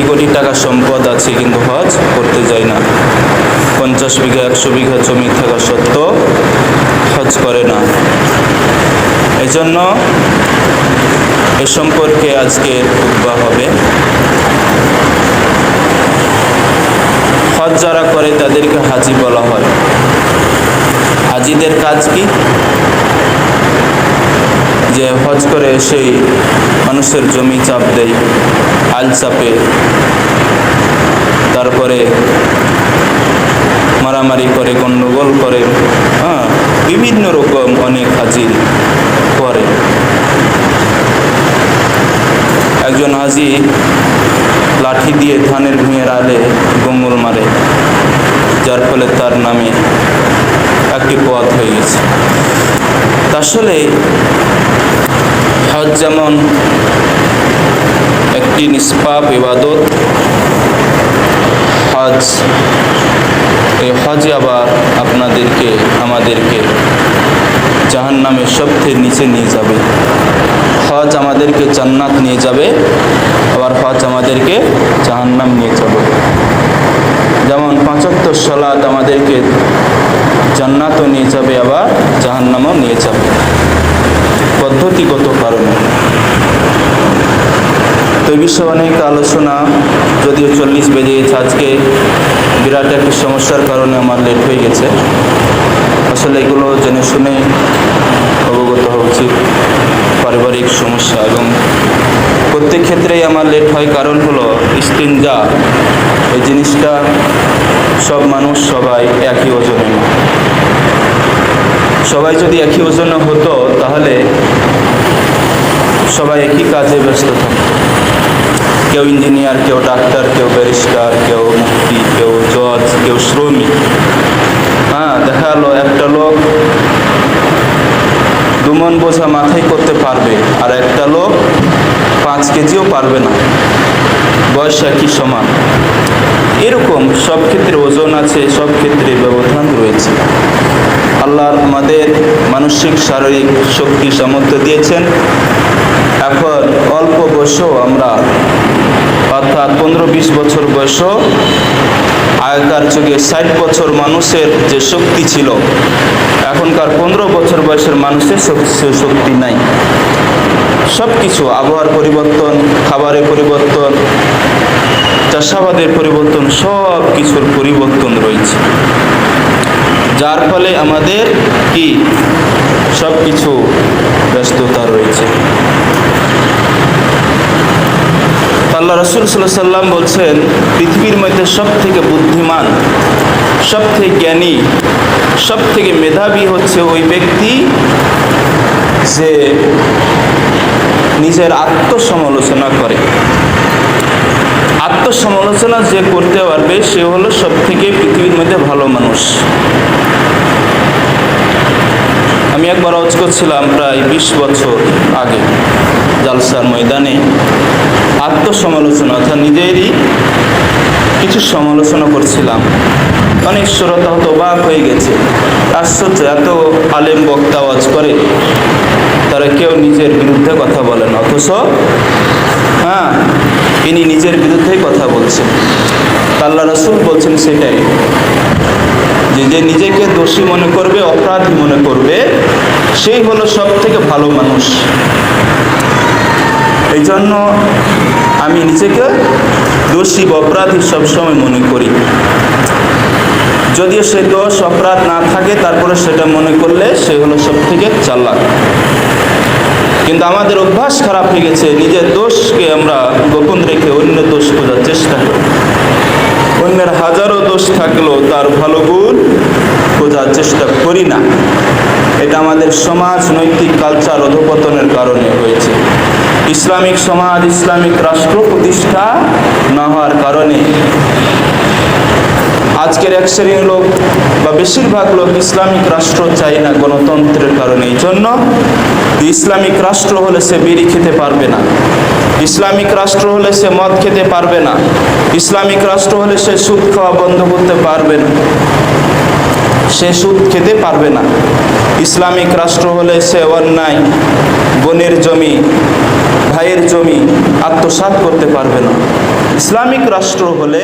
কোটি কোটি টাকা সম্পদ আছে কিন্তু হজ করতে যায় না। পঞ্চাশ বিঘা, একশো বিঘা জমি থাকা সত্ত্বেও হজ করে না। এই জন্য এ সম্পর্কে আজকে উদ্বা হবে। হজ যারা করে তাদেরকে হাজি বলা হয়। হাজিদের কাজ কি? যে হজ করে সেই মানুষের জমি চাপ দেয়। আল চাপে তারপরে মারামারি করে গণ্ডগোল করে হ্যাঁ বিভিন্ন রকম অনেক হাজি করে। একজন হাজি লাঠি দিয়ে ধানের ভুঁয়ের আলে গম্বল মারে, যার ফলে তার নামে একটি পথ হয়ে গেছে। আসলে হজ যেমন একটি নিষ্পাপ ইবাদত, হজ। এই হজ আবার আপনাদেরকে, আমাদেরকে জাহান নামের সবথেকে নিচে নিয়ে যাবে। হজ আমাদেরকে জান্নাত নিয়ে যাবে, আবার হজ আমাদেরকে জাহান্নাম নিয়ে যাবে। যেমন পাঁচাত্তর সালাদ আমাদেরকে জান্নাতও নিয়ে যাবে, আবার জাহান্নামও নিয়ে যাবে। পদ্ধতিগত কারণে। তো বিষয়ে অনেক আলোচনা, যদিও চল্লিশ বেজে গেছে। আজকে বিরাট একটি সমস্যার কারণে আমার লেট হয়ে গেছে। আসলে এগুলো জেনে শুনে অবগত হওয়া উচিত। পারিবারিক সমস্যা এবং প্রত্যেক ক্ষেত্রেই আমার লেট হয় কারণ হলো ইস্তিনজা এই জিনিসটা সব মানুষ সবাই একই ওজনে সবাই যদি একই ওজনে হতো, তাহলে সবাই একই কাজে ব্যস্ত থাকতো। কেউ ইঞ্জিনিয়ার, কেউ ডাক্তার, কেউ ব্যারিস্টার, কেউ মুক্তি কেউ জজ, কেউ শ্রমিক। হ্যাঁ দেখা গেলো একটা লোক দুমন বোঝা মাথায় করতে পারবে আর একটা লোক পাঁচ কেজিও পারবে না। বয়স একই সমান। এরকম সব ক্ষেত্রে ওজন আছে, সব ক্ষেত্রে ব্যবধান রয়েছে। আল্লাহর আমাদের মানসিক, শারীরিক শক্তি সামর্থ্য দিয়েছেন। এখন অল্প বয়সেও আমরা অর্থাৎ পনেরো বিশ বছর বয়সও আগেকার যুগে ষাট বছর মানুষের যে শক্তি ছিল, এখনকার পনেরো বছর বয়সের মানুষের শক্তি নাই। সব কিছু আবহাওয়ার পরিবর্তন, খাবারের পরিবর্তন, চাষাবাদের পরিবর্তন সব কিছুর পরিবর্তন রয়েছে। যার ফলে আমাদের কি? সব কিছু ব্যস্ততা রয়েছে। আল্লাহ রসুল সাল্লাহ সাল্লাম বলছেন, পৃথিবীর মধ্যে সব থেকে বুদ্ধিমান সব থেকে জ্ঞানী সব থেকে মেধাবী হচ্ছে ওই ব্যক্তি যে নিজের আত্মসমালোচনা করে। আত্মসমালোচনা যে করতে পারবে, সে হলো সব থেকে পৃথিবীর মধ্যে ভালো মানুষ। আমি একবার অজ করছিলাম প্রায় বিশ বছর আগে জালসার ময়দানে। আত্মসমালোচনা অর্থাৎ নিজেরই কিছু সমালোচনা করছিলাম। অনেক শ্রোতা হতো অবাক হয়ে গেছে। আশ্চর্য, এত আলেম বক্তা ওয়াজ করে। তারা কেউ নিজের বিরুদ্ধে কথা বলে না, অথচ হ্যাঁ ইনি নিজের বিরুদ্ধেই কথা বলছেন। আল্লাহ রসুল বলছেন সেটাই, যে যে নিজেকে দোষী মনে করবে, অপরাধী মনে করবে, সেই হলো সব থেকে ভালো মানুষ। এই জন্য আমি নিজেকে দোষী বা অপরাধী সবসময় মনে করি। যদিও সে দোষ, অপরাধ না থাকে, তারপরে সেটা মনে করলে সে হলো সব থেকে চালাক। কিন্তু আমাদের অভ্যাস খারাপ হয়ে গেছে, নিজের দোষকে আমরা গোপন রেখে অন্য দোষ খোঁজার চেষ্টা করি। অন্যের হাজারো দোষ থাকলেও তার ভালো গুণ খোঁজার চেষ্টা করি না। এটা আমাদের সমাজ, নৈতিক কালচার, অধপতনের কারণে ইসলামিক সমাজ, ইসলামিক রাষ্ট্র প্রতিষ্ঠা না হওয়ার কারণে আজকের এক শ্রেণির লোক বা বেশিরভাগ লোক ইসলামিক রাষ্ট্র চাই না গণতন্ত্রের কারণে। এই জন্য ইসলামিক রাষ্ট্র হলে সে বিড়ি খেতে পারবে না। ইসলামিক রাষ্ট্র হলে সে মদ খেতে পারবে না। ইসলামিক রাষ্ট্র হলে সে সুদ খাওয়া বন্ধ করতে পারবে না। সে সুদ খেতে পারবে না। ইসলামিক রাষ্ট্র হলে সে অন্যায়, বোনের জমি, ভাইয়ের জমি আত্মসাত করতে পারবে না। ইসলামিক রাষ্ট্র হলে